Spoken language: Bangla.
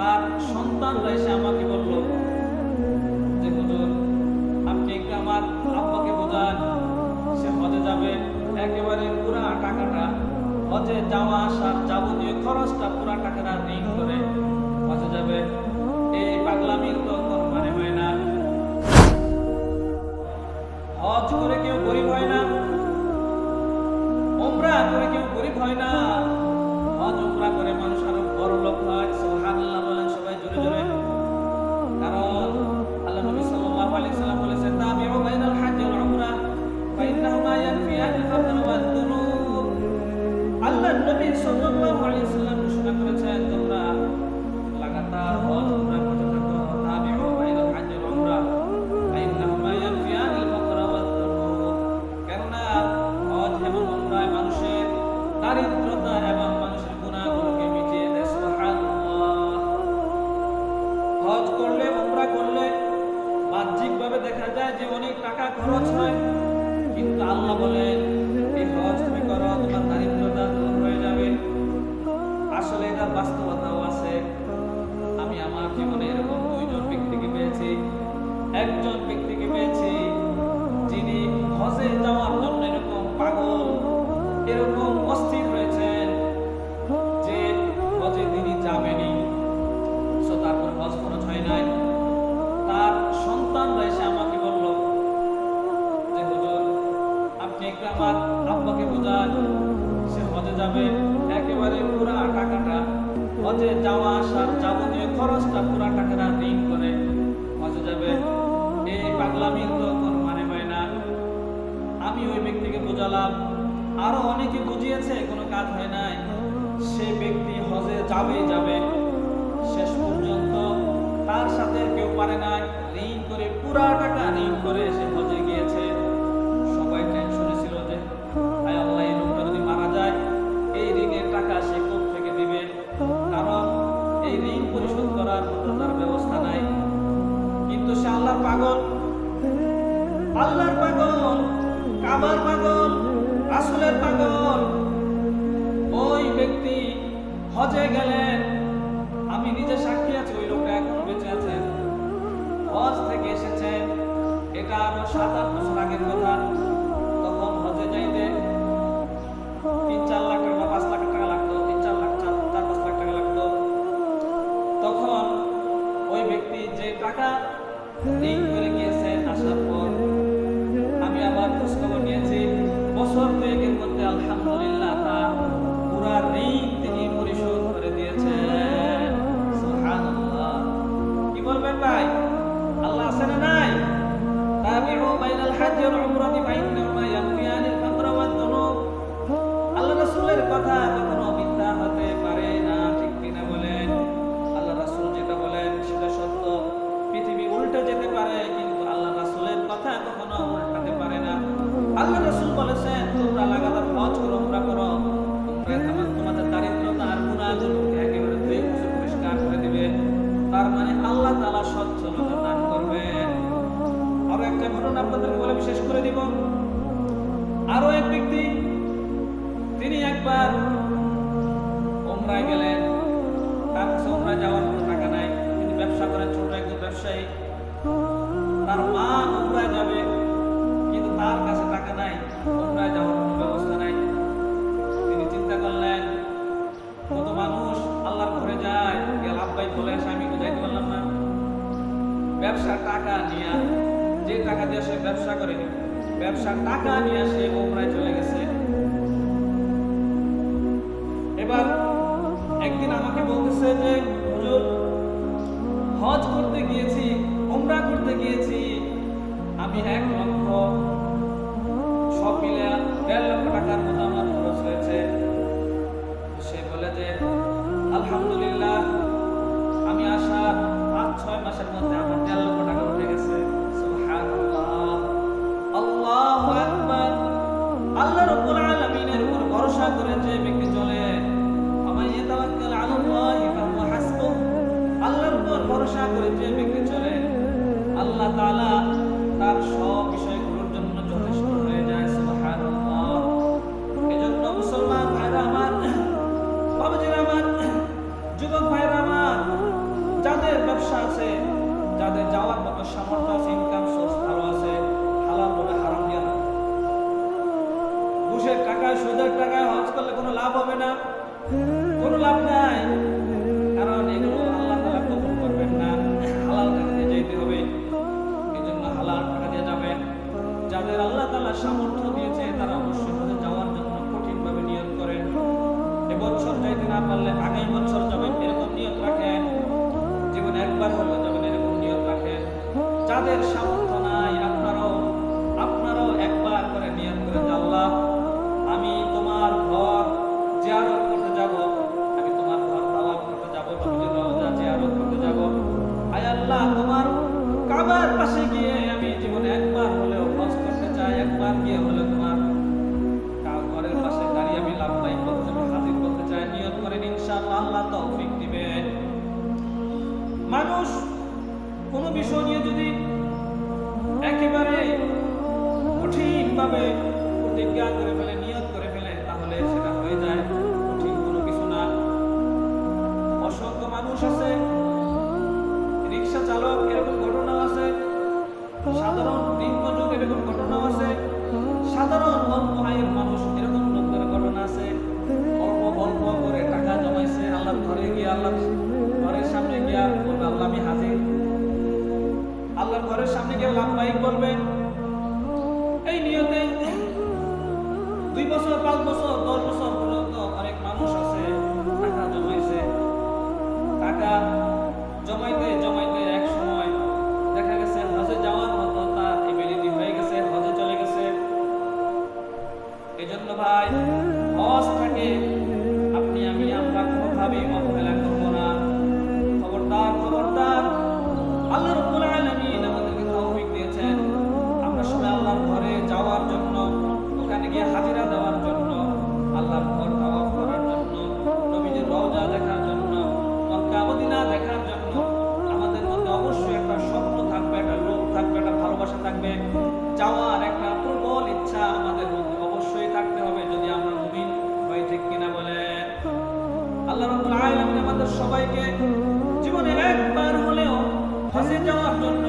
তার সন্তান এসে আমাকে বলল, যে হুজুর, আপনি একটু আমার আব্বাকে বোঝান। সে হজে যাবে, একেবারে পুরা টাকাটা হজে যাওয়া আসার যাবতীয় খরচটা পুরা টাকাটা ঋণ অস্থির হয়েছেন যে হজে তিনি যাবেনই। সো তারপর হজ খরচ হয় নাই। তার সন্তানরা এসে আমাকে বলল, যে হুজুর, আপনি একটু আমার আব্বাকে বোঝান। সে হজে যাবে। একেবারে পুরা টাকাটা হজে যাওয়া আসার যাবতীয় খরচটা পুরা টাকাটা ঋণ করে হজে যাবে। এই পাগলামির তো মানে হয় না। আমি ওই ব্যক্তিকে বোঝালাম আরও অনেকে বুঝিয়েছে, কোনো কাজ হয় নাই। সে ব্যক্তি হজে যাবে যাবে। শেষ পর্যন্ত তার সাথে কেউ পারে নাই ঋণ করে পুরা টাকা ঋণ করে সে হজে গিয়েছে। হজে গেলেন তাবিউ بين الحج والعمرة, فإنهما ينفيان ইয়ানফিয়ানিল والذنوب. আল্লাহ রাসূলের কথা বলেন, সেটা সত্য। পৃথিবী উল্টে যেতে পারে, কিন্তু আল্লাহ রাসূলের কথা কখনো উল্টাতে পারে না। আল্লাহ রাসূল বলেছেন, তোমরা লাগাতার হজ করো একটা ঘটনা আপনাদের বলে বিশেষ করে দিব। আরও এক ব্যক্তি, তিনি একবার ওমরায় গেলেন। তার ওমরায় যাওয়ার কোনো টাকা নাই। তিনি ব্যবসা করেন, ছোট একজন ব্যবসায়ী। তার মা ওমরায় যাবে, কিন্তু তার কাছে টাকা নাই, ওমরায় যাওয়ার কোনো ব্যবস্থা নাই। তিনি চিন্তা করলেন, কত মানুষ আল্লাহর ঘরে যায়, গেল আব্বাই বলে আমি তো যাইতে পারলাম না। ব্যবসার টাকা নিয়ে যে টাকা দিয়ে সে ব্যবসা করে ব্যবসার টাকা নিয়ে সে ওমরায় চলে গেছে। এবার একদিন আমাকে বলতেছে যে, হুজুর, হজ করতে গিয়েছি উমরা করতে গিয়েছি। আমি এক লক্ষ সব মিলে দেড় লক্ষ টাকার মতো আমার খরচ হয়েছে। সে বলে যে, আলহামদুলিল্লাহ উপর ভরসা করে যে ব্যক্তি চলে, আল্লাহ তালা তার সব বিষয়গুলোর জন্য যথেষ্ট হয়ে যায় সুহান মুসলমান ভাইরা আমার, বাবুজির আমার, যুবক ভাইরা আমার, যাদের ব্যবসা আছে, যাদের যাওয়ার মতো সামর্থ্য আছে ইনকাম সোর্স ভালো আছে, হালাল বলে হারাম জ্ঞান ঘুষের টাকায়, সুদের টাকায় হজ করলে কোনো লাভ হবে না, কোনো লাভ নাই। বছর যাবেন এরকম নিয়ত রাখেন জীবনে একবার হলো যাবেন এরকম নিয়ত রাখেন। যাদের সামর্থ্য আল্লাহ তৌফিক দিবেন মানুষ কোনো বিষয় নিয়ে যদি একেবারে কঠিনভাবে প্রতিজ্ঞা করে ফেলেন বছর, দশ বছর পর্যন্ত অনেক মানুষ আছে, টাকা জমাইছে। টাকা জমাইতে জমাইতে এক সময় দেখা গেছে হজে যাওয়ার মতো তার এবিলিটি হয়ে গেছে, হজে চলে গেছে। এই জন্য ভাই, হজ থাকে আপনি আমি আমরা কোনোভাবেই আমাদের সবাইকে জীবনের একবার হলেও ফাঁসে যাওয়ার জন্য